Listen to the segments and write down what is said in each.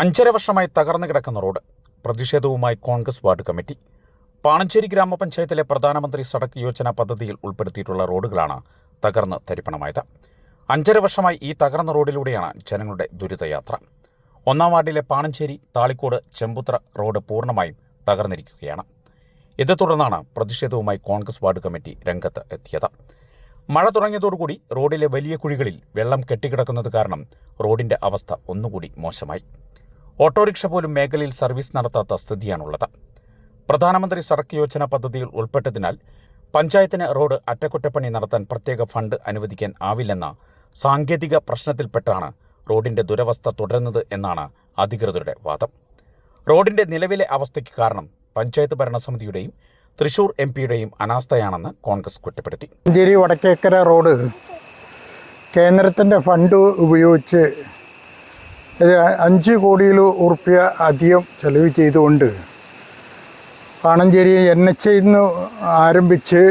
അഞ്ചര വർഷമായി തകർന്നു കിടക്കുന്ന റോഡ് പ്രതിഷേധവുമായി കോൺഗ്രസ് വാർഡ് കമ്മിറ്റി. പാണഞ്ചേരി ഗ്രാമപഞ്ചായത്തിലെ പ്രധാനമന്ത്രി സടക്ക് യോജന പദ്ധതിയിൽ ഉൾപ്പെടുത്തിയിട്ടുള്ള റോഡുകളാണ് തകർന്ന് തരിപ്പണമായത്. അഞ്ചര വർഷമായി ഈ തകർന്ന റോഡിലൂടെയാണ് ജനങ്ങളുടെ ദുരിതയാത്ര. ഒന്നാം വാർഡിലെ പാണഞ്ചേരി താളിക്കോട് ചെമ്പുത്ര റോഡ് പൂർണമായും തകർന്നിരിക്കുകയാണ്. ഇതേ തുടർന്നാണ് പ്രതിഷേധവുമായി കോൺഗ്രസ് വാർഡ് കമ്മിറ്റി രംഗത്ത് എത്തിയത്. മഴ തുടങ്ങിയതോടുകൂടി റോഡിലെ വലിയ കുഴികളിൽ വെള്ളം കെട്ടിക്കിടക്കുന്നത് കാരണം റോഡിന്റെ അവസ്ഥ ഒന്നുകൂടി മോശമായി. ഓട്ടോറിക്ഷ പോലും മേഖലയിൽ സർവീസ് നടത്താത്ത സ്ഥിതിയാണുള്ളത്. പ്രധാനമന്ത്രി സടക്ക് യോജന പദ്ധതിയിൽ ഉൾപ്പെട്ടതിനാൽ പഞ്ചായത്തിന് റോഡ് അറ്റകുറ്റപ്പണി നടത്താൻ പ്രത്യേക ഫണ്ട് അനുവദിക്കാൻ ആവില്ലെന്ന സാങ്കേതിക പ്രശ്നത്തിൽപ്പെട്ടാണ് റോഡിന്റെ ദുരവസ്ഥ തുടരുന്നത് എന്നാണ് അധികൃതരുടെ വാദം. റോഡിന്റെ നിലവിലെ അവസ്ഥയ്ക്ക് കാരണം പഞ്ചായത്ത് ഭരണസമിതിയുടെയും തൃശൂർ എം പിയുടെയും അനാസ്ഥയാണെന്ന് കോൺഗ്രസ് കുറ്റപ്പെടുത്തി. മഞ്ചേരി വടക്കേക്കര റോഡ് കേന്ദ്രത്തിന്റെ ഫണ്ട് ഉപയോഗിച്ച് അഞ്ച് കോടിയിൽ ഉറുപ്പ്യ അധികം ചെലവ് ചെയ്തുകൊണ്ട് കാണഞ്ചേരി എൻ എച്ച് നിന്ന് ആരംഭിച്ച്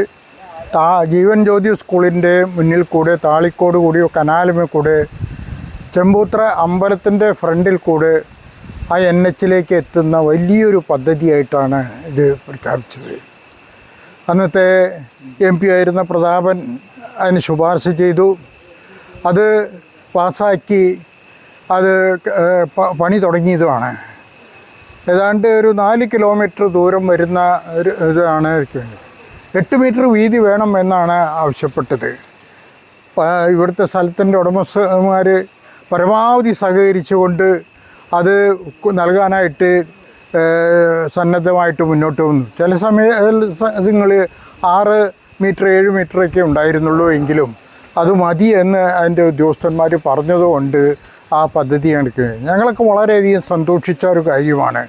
താ ജീവൻ ജ്യോതി സ്കൂളിന്റെ മുന്നിൽ കൂടെ താളിക്കോട് കൂടി കനാലുമേ കൂടെ ചെമ്പൂത്ര അമ്പലത്തിന്റെ ഫ്രണ്ടിൽ കൂടെ ആ എൻ എച്ചിലേക്ക് എത്തുന്ന വലിയൊരു പദ്ധതിയായിട്ടാണ് ഇത് പ്രഖ്യാപിച്ചത്. അന്നത്തെ എം പി ആയിരുന്ന പ്രതാപൻ അതിന് ശുപാർശ ചെയ്തു. അത് പാസ്സാക്കി അത് പണി തുടങ്ങിയതുമാണ്. ഏതാണ്ട് ഒരു നാല് കിലോമീറ്റർ ദൂരം വരുന്ന ഒരു ഇതാണ് എട്ട് മീറ്റർ വീതി വേണം എന്നാണ് ആവശ്യപ്പെട്ടത്. ഇവിടുത്തെ സ്ഥലത്തിന്റെ ഉടമസ്ഥന്മാർ പരമാവധി സഹകരിച്ചുകൊണ്ട് അത് നൽകാനായിട്ട് സന്നദ്ധമായിട്ട് മുന്നോട്ട് വന്നു. ചില സമയ നിങ്ങൾ ആറ് മീറ്റർ ഏഴ് മീറ്ററൊക്കെ ഉണ്ടായിരുന്നുള്ളൂ എങ്കിലും അത് മതി എന്ന് അതിന്റെ ഉദ്യോഗസ്ഥന്മാർ പറഞ്ഞതുകൊണ്ട് ആ പദ്ധതി എടുക്കുക ഞങ്ങളൊക്കെ വളരെയധികം സന്തോഷിച്ച ഒരു കാര്യമാണ്.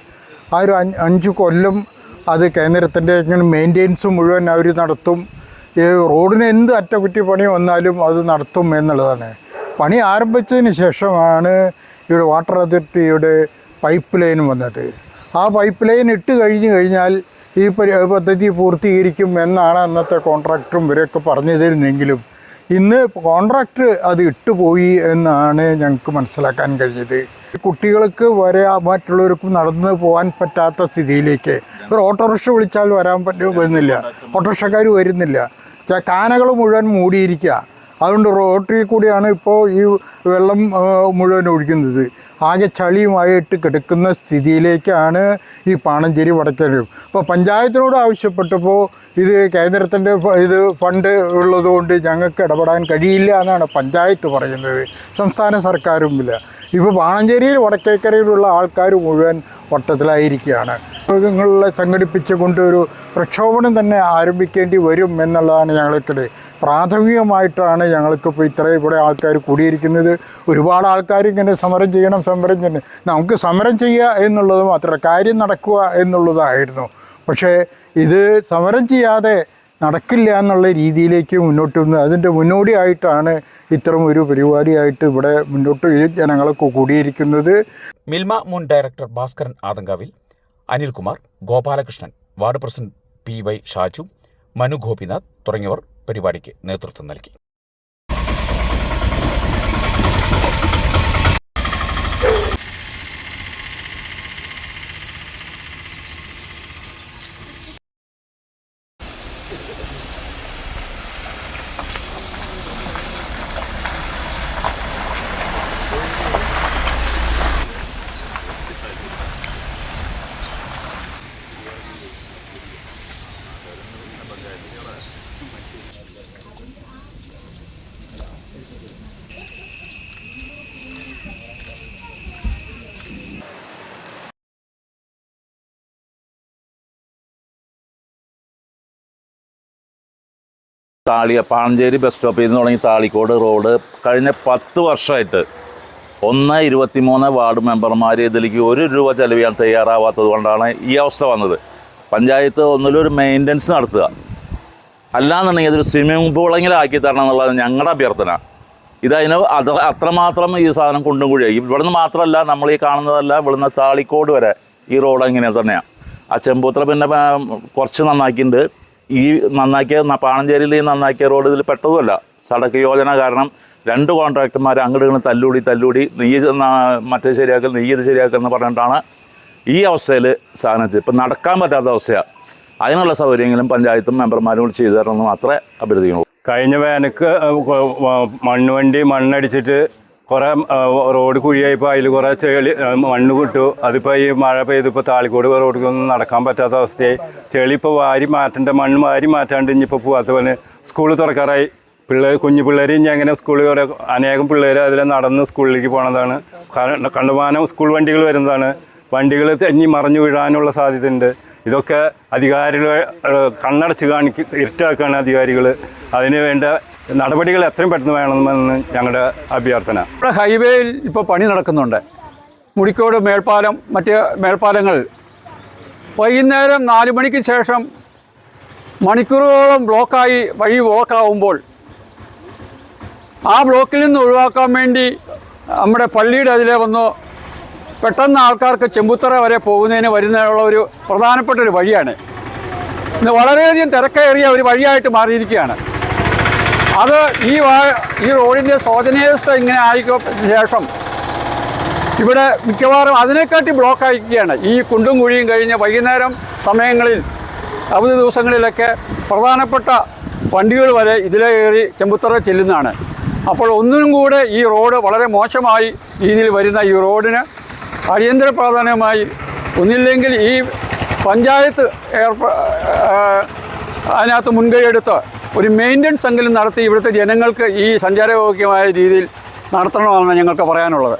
ആ ഒരു അഞ്ച് കൊല്ലം അത് കേന്ദ്രത്തിന്റെ മെയിന്റെനൻസ് മുഴുവൻ അവർ നടത്തും. ഈ റോഡിന് എന്ത് അറ്റകുറ്റപ്പണി വന്നാലും അത് നടത്തും എന്നുള്ളതാണ്. പണി ആരംഭിച്ചതിന് ശേഷമാണ് ഇവിടെ വാട്ടർ അതോറിറ്റിയുടെ പൈപ്പ് ലൈൻ വന്നത്. ആ പൈപ്പ് ലൈൻ ഇട്ട് കഴിഞ്ഞു കഴിഞ്ഞാൽ ഈ പദ്ധതി പൂർത്തീകരിക്കും എന്നാണ് അന്നത്തെ കോൺട്രാക്ടറും ഇവരൊക്കെ പറഞ്ഞിരുന്നെങ്കിലും ഇന്ന് കോൺട്രാക്റ്റ് അത് ഇട്ടുപോയി എന്നാണ് ഞങ്ങൾക്ക് മനസ്സിലാക്കാൻ കഴിഞ്ഞത് കുട്ടികൾക്ക് വരെ മറ്റുള്ളവർക്കും നടന്നു പോകാൻ പറ്റാത്ത സ്ഥിതിയിലേക്ക്. ഒരു ഓട്ടോറിക്ഷ വിളിച്ചാൽ വരാൻ പറ്റും വരുന്നില്ല. ഓട്ടോറിക്ഷക്കാർ വരുന്നില്ല. കാനകൾ മുഴുവൻ മൂടിയിരിക്കുക അതുകൊണ്ട് റോട്ടിൽ കൂടിയാണ് ഇപ്പോൾ ഈ വെള്ളം മുഴുവൻ ഒഴിക്കുന്നത് ആകെ ചളിയുമായിട്ട് കിടക്കുന്ന സ്ഥിതിയിലേക്കാണ് ഈ പാണഞ്ചേരി വടക്കേരും. അപ്പോൾ പഞ്ചായത്തിനോട് ആവശ്യപ്പെട്ടപ്പോൾ ഇത് കേന്ദ്രത്തിന്റെ ഇത് ഫണ്ട് ഉള്ളതുകൊണ്ട് ഞങ്ങൾക്ക് ഇടപെടാൻ കഴിയില്ല എന്നാണ് പഞ്ചായത്ത് പറയുന്നത്. സംസ്ഥാന സർക്കാരും ഇല്ല. ഇപ്പോൾ പാണഞ്ചേരിയിൽ വടക്കേക്കരയിലുള്ള ആൾക്കാർ മുഴുവൻ വട്ടത്തിലായിരിക്കുകയാണ്. മൃഗങ്ങളെ സംഘടിപ്പിച്ചുകൊണ്ട് ഒരു പ്രക്ഷോഭണം തന്നെ ആരംഭിക്കേണ്ടി വരും എന്നുള്ളതാണ് ഞങ്ങൾക്കിടെ പ്രാഥമികമായിട്ടാണ് ഞങ്ങൾക്കിപ്പോൾ ഇത്രയും ഇവിടെ ആൾക്കാർ കൂടിയിരിക്കുന്നത്. ഒരുപാട് ആൾക്കാർ ഇങ്ങനെ സമരം ചെയ്യണം സമരം ചെയ്യണം. നമുക്ക് സമരം ചെയ്യുക എന്നുള്ളത് മാത്രമല്ല കാര്യം നടക്കുക എന്നുള്ളതായിരുന്നു. പക്ഷേ ഇത് സമരം ചെയ്യാതെ നടക്കില്ല എന്നുള്ള രീതിയിലേക്ക് മുന്നോട്ട് വന്നു അതിന്റെ മുന്നോടിയായിട്ടാണ് ഇത്തരം ഒരു പരിപാടിയായിട്ട് ഇവിടെ മുന്നോട്ട് ജനങ്ങളൊക്കെ കൂടിയിരിക്കുന്നത്. മിൽമ മുൻ director Bhaskaran Athankavil Anilkumar Gopalakrishnan ward president P Y Shaju Manu Gopinath തുടങ്ങിയവർ പരിപാടിക്ക് നേതൃത്വം നൽകി. താളി പാണഞ്ചേരി ബസ് സ്റ്റോപ്പിൽ നിന്ന് തുടങ്ങി താളിക്കോട് റോഡ്. കഴിഞ്ഞ പത്ത് വർഷമായിട്ട് ഒന്ന് ഇരുപത്തിമൂന്ന് വാർഡ് മെമ്പർമാർ ഇതിലേക്ക് ഒരു രൂപ ചെലവ് ചെയ്യാൻ തയ്യാറാവാത്തത് കൊണ്ടാണ് ഈ അവസ്ഥ വന്നത്. പഞ്ചായത്ത് ഒന്നിലൊരു മെയിന്റനൻസ് നടത്തുക. അല്ലാന്നുണ്ടെങ്കിൽ അതൊരു സ്വിമ്മിംഗ് പൂളെങ്കിലും ആക്കി തരണം എന്നുള്ളത് ഞങ്ങളുടെ അഭ്യർത്ഥന. ഇതതിന് അത് അത്രമാത്രം ഈ സാധനം കുണ്ടും കുഴിയായി ഇവിടുന്ന് മാത്രമല്ല നമ്മൾ ഈ കാണുന്നതല്ല ഇവിടുന്ന് താളിക്കോട് വരെ ഈ റോഡ് ഇങ്ങനെ തന്നെയാണ് ആ ചെമ്പൂത്ര പിന്നെ കുറച്ച് നന്നാക്കിയിട്ടുണ്ട്. ഈ നന്നാക്കിയ പാണഞ്ചേരിയിൽ ഈ നന്നാക്കിയ റോഡ് ഇതിൽ പെട്ടതുമല്ല. സടക്ക് യോജന കാരണം രണ്ട് കോൺട്രാക്ടർമാർ അങ്ങോട്ട് ഇങ്ങനെ തല്ലൂടി തല്ലൂടി നീ ഇത് മറ്റേ ശരിയാക്കൽ നീ ഇത് ശരിയാക്കൽ എന്ന് പറഞ്ഞിട്ടാണ് ഈ അവസ്ഥയിൽ സാധനം ഇപ്പം നടക്കാൻ പറ്റാത്ത അവസ്ഥയാണ് അതിനുള്ള സൗകര്യങ്ങളും പഞ്ചായത്തും മെമ്പർമാരും കൂടി ചെയ്തു തരണമെന്ന് മാത്രമേ അഭ്യർത്ഥിക്കുന്നുള്ളൂ. കഴിഞ്ഞ വേനൽക്ക് മണ്ണ് വണ്ടി മണ്ണടിച്ചിട്ട് കുറേ റോഡ് കുഴിയായപ്പോൾ അതിൽ കുറേ ചെളി മണ്ണ് കിട്ടു അതിപ്പോൾ ഈ മഴ പെയ്തപ്പോൾ താളിക്കോട് റോഡിലൊന്നും നടക്കാൻ പറ്റാത്ത അവസ്ഥയായി. ചെളി ഇപ്പോൾ വാരി മാറ്റേണ്ട മണ്ണ് വാരി മാറ്റാണ്ട് ഇനിയിപ്പോൾ പോകാത്ത പോലെ സ്കൂൾ തുറക്കാറായി. പിള്ളേർ കുഞ്ഞു പിള്ളേർ ഇനി അങ്ങനെ സ്കൂളിൽ അനേകം പിള്ളേർ അതിൽ നടന്ന് സ്കൂളിലേക്ക് പോണതാണ്. കണ്ടമാനം സ്കൂൾ വണ്ടികൾ വരുന്നതാണ്. വണ്ടികൾ തെഞ്ഞി മറിഞ്ഞു വീഴാനുള്ള സാധ്യതയുണ്ട്. ഇതൊക്കെ അധികാരികൾ കണ്ണടച്ച് കാണിക്ക് ഇരുട്ടാക്കാണ് അധികാരികൾ അതിന് വേണ്ട നടപടികൾ എത്രയും പെട്ടെന്ന് വേണമെന്ന് ഞങ്ങളുടെ അഭ്യർത്ഥന. ഇവിടെ ഹൈവേയിൽ ഇപ്പോൾ പണി നടക്കുന്നുണ്ട്. മുടിക്കോട് മേൽപ്പാലം മറ്റ് മേൽപ്പാലങ്ങൾ. വൈകുന്നേരം നാല് മണിക്ക് ശേഷം മണിക്കൂറുകളോളം ബ്ലോക്കായി വഴി ബ്ലോക്കാവുമ്പോൾ ആ ബ്ലോക്കിൽ നിന്ന് ഒഴിവാക്കാൻ വേണ്ടി നമ്മുടെ പള്ളിയുടെ അതിലെ വന്ന് പെട്ടെന്ന് ആൾക്കാർക്ക് ചെമ്പുത്തറ വരെ പോകുന്നതിന് വരുന്നതിനുള്ള ഒരു പ്രധാനപ്പെട്ട ഒരു വഴിയാണ്. ഇന്ന് വളരെയധികം തിരക്കേറിയ ഒരു വഴിയായിട്ട് മാറിയിരിക്കുകയാണ്. അത് ഈ ഈ റോഡിന്റെ ശോചനീയാവസ്ഥ ഇങ്ങനെ ആയിക്കോ ശേഷം. ഇവിടെ മിക്കവാറും അതിനെക്കാട്ടി ബ്ലോക്ക് ആയിരിക്കുകയാണ്. ഈ കുണ്ടും കുഴിയും കഴിഞ്ഞ് വൈകുന്നേരം സമയങ്ങളിൽ അവധി ദിവസങ്ങളിലൊക്കെ പ്രധാനപ്പെട്ട വണ്ടികൾ വരെ ഇതിലെ കയറി ചെമ്പുത്തറ ചെല്ലുന്നതാണ്. അപ്പോൾ ഒന്നിനും കൂടെ ഈ റോഡ് വളരെ മോശമായി രീതിയിൽ വരുന്ന ഈ റോഡിന് അടിയന്തര പ്രാധാന്യമായി ഒന്നില്ലെങ്കിൽ ഈ പഞ്ചായത്ത് ഏർപ്പ അതിനകത്ത് മുൻകൈയെടുത്ത് ഒരു മെയിന്റനൻസ് എങ്കിലും നടത്തി ഇവിടുത്തെ ജനങ്ങൾക്ക് ഈ സഞ്ചാരയോഗ്യമായ രീതിയിൽ നടത്തണമെന്നാണ് ഞങ്ങൾക്ക് പറയാനുള്ളത്.